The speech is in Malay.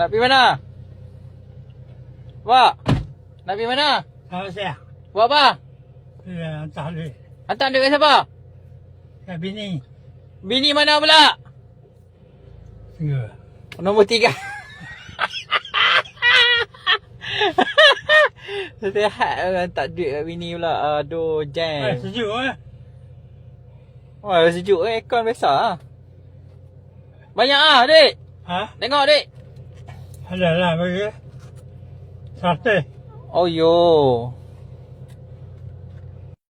Nak pergi mana? Pak. Nak pergi mana? Sama saya. Buat apa? Ya, entah duit. Hantar duit kat siapa? Ya, bini. Bini mana pula? Tiga. Nombor tiga. Setiap orang tak duit kat bini pula. Aduh, Eh, jam. sejuk eh. Wah, sejuk eh. Aircon besar ah. Banyak ah, dik. Ha? Tengok, 살려야할래안가 게?